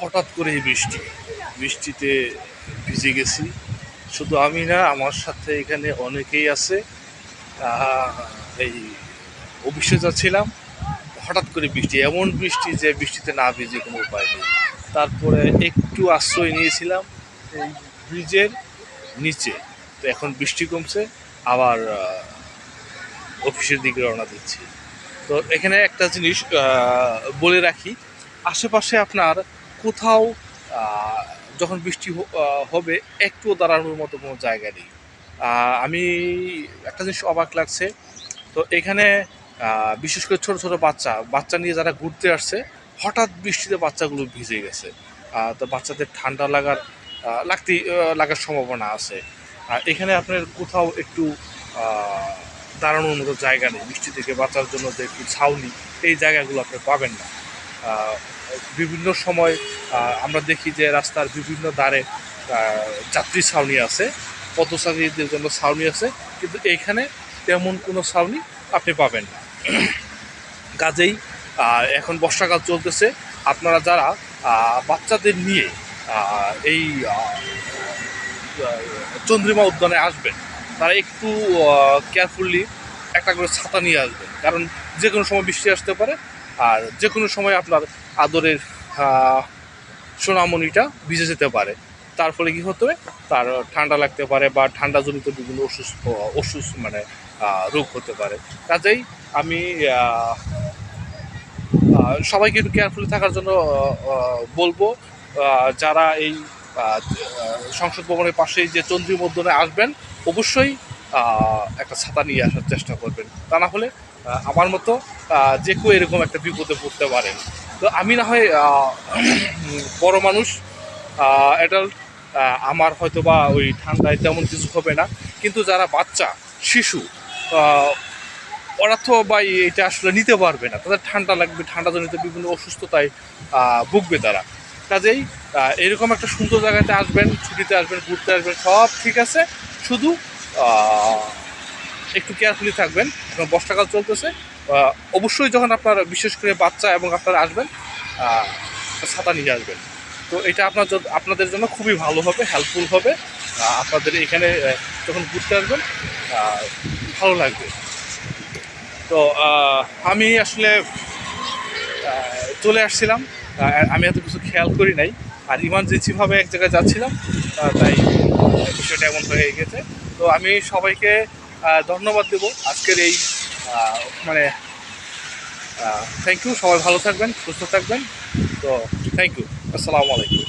হঠাৎ করে এই বৃষ্টি। বৃষ্টিতে ভিজে গেছি। শুধু আমি না, আমার সাথে এখানে অনেকেই আছে। এই অফিসে যাচ্ছিলাম হঠাৎ করে বৃষ্টি, এমন বৃষ্টি যে বৃষ্টিতে না ভিজে কোনো উপায় নেই। তারপরে একটু আশ্রয় নিয়েছিলাম এই ব্রিজের নিচে। তো এখন বৃষ্টি কমছে, আবার অফিসের দিকে রওনা দিচ্ছি। তো এখানে একটা জিনিস বলে রাখি। আশেপাশে আপনার কোথাও যখন বৃষ্টি হবে, একটুও দাঁড়ানোর মতো কোনো জায়গা নেই। আমি একটা জিনিস অবাক লাগছে, তো এখানে বিশেষ করে ছোট ছোট বাচ্চা বাচ্চা নিয়ে যারা ঘুরতে আসছে, হঠাৎ বৃষ্টিতে বাচ্চাগুলো ভিজে গেছে। তো বাচ্চাদের ঠান্ডা লাগার লাগতে লাগার সম্ভাবনা আছে। আর এখানে আপনার কোথাও একটু দাঁড়ানোর মতো জায়গা নেই। বৃষ্টি থেকে বাঁচার জন্য যে একটু ছাউনি, এই জায়গাগুলো আপনি পাবেন না। বিভিন্ন সময় আমরা দেখি যে রাস্তার বিভিন্ন দ্বারে যাত্রী ছাউনি আছে, পথচারীদের জন্য ছাউনি আছে, কিন্তু এইখানে তেমন কোনো ছাউনি আপনি পাবেন না। কাজেই এখন বর্ষাকাল চলতেছে, আপনারা যারা বাচ্চাদের নিয়ে এই চন্দ্রিমা উদ্যানে আসবেন, তারা একটু কেয়ারফুললি একটা করে ছাতা নিয়ে আসবেন। কারণ যে কোনো সময় বৃষ্টি আসতে পারে আর যে কোনো সময় আপনার আদরের সোনামণিটা ভিজে যেতে পারে। তার ফলে কী হতে তার ঠান্ডা লাগতে পারে বা ঠান্ডাজনিত বিভিন্ন অসুস্থ অসুস্থ মানে রোগ হতে পারে। কাজেই আমি সবাইকে একটু কেয়ারফুলি থাকার জন্য বলব যারা এই সংসদ ভবনের পাশেই যে চন্দ্রী মধ্যনে আসবেন, অবশ্যই একটা ছাতা নিয়ে আসার চেষ্টা করবেন। তা না হলে আমার মতো যে কেউ এরকম একটা বিপদে পড়তে পারেন তো আমি না হয় বড় মানুষ অ্যাডাল্ট আমার হয়তো বা ওই ঠান্ডায় তেমন কিছু হবে না। কিন্তু যারা বাচ্চা, শিশু ওরা তো বা এটা আসলে নিতে পারবে না। তাদের ঠান্ডা লাগবে ঠান্ডাজনিত বিভিন্ন অসুস্থতায় ভুগবে তারা। কাজেই এরকম একটা সুন্দর জায়গাতে আসবেন, ছুটিতে আসবেন, ঘুরতে আসবেন, সব ঠিক আছে। শুধু একটু কেয়ারফুলি থাকবেন এবং বর্ষাকাল চলতেছে। অবশ্যই যখন আপনার বিশেষ করে বাচ্চা এবং আপনারা আসবেন ছাতা নিয়ে আসবেন। তো এটা আপনার আপনাদের জন্য খুবই ভালো হবে হেল্পফুল হবে। আপনাদের এখানে যখন ঘুরতে আসবেন ভালো লাগবে। তো আমি আসলে চলে আসছিলাম। আমি এত কিছু খেয়াল করি নাই। আর ইমার্জেন্সিভাবে এক জায়গায় যাচ্ছিলাম তাই বিষয়টা এমন হয়ে গেছে। তো আমি সবাইকে ধন্যবাদ দেব আজকের এই মানে থ্যাংক ইউ সবাই ভালো থাকবেন, সুস্থ থাকবেন তো থ্যাংক ইউ আসসালামু আলাইকুম